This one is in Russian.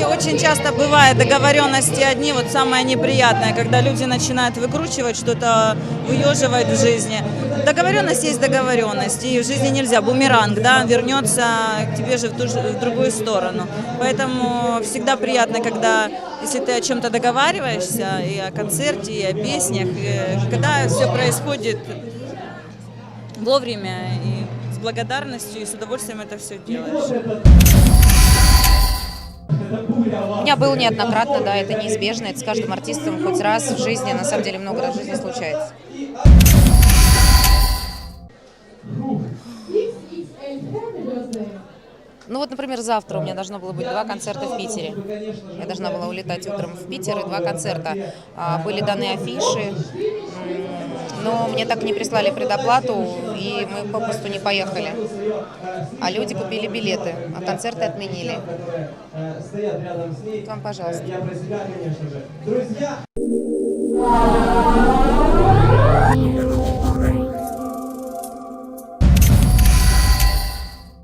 очень часто бывает договоренности одни, вот самое неприятное, когда люди начинают выкручивать что-то, выеживать в жизни. Договоренность есть договоренность, и в жизни нельзя, бумеранг, да, вернется к тебе же в, ту в другую сторону. Поэтому всегда приятно, когда, если ты о чем-то договариваешься, и о концерте, и о песнях, и когда все происходит вовремя и с благодарностью, и с удовольствием это все делаешь. Меня было неоднократно, да, это неизбежно, это с каждым артистом хоть раз в жизни, на самом деле много раз в жизни случается. Ну вот, например, завтра у меня должно было быть два концерта в Питере. Я должна была улетать утром в Питер, и два концерта. А, Были даны афиши, но мне так и не прислали предоплату, и мы попросту не поехали. А люди купили билеты, а концерты отменили. Вам, пожалуйста.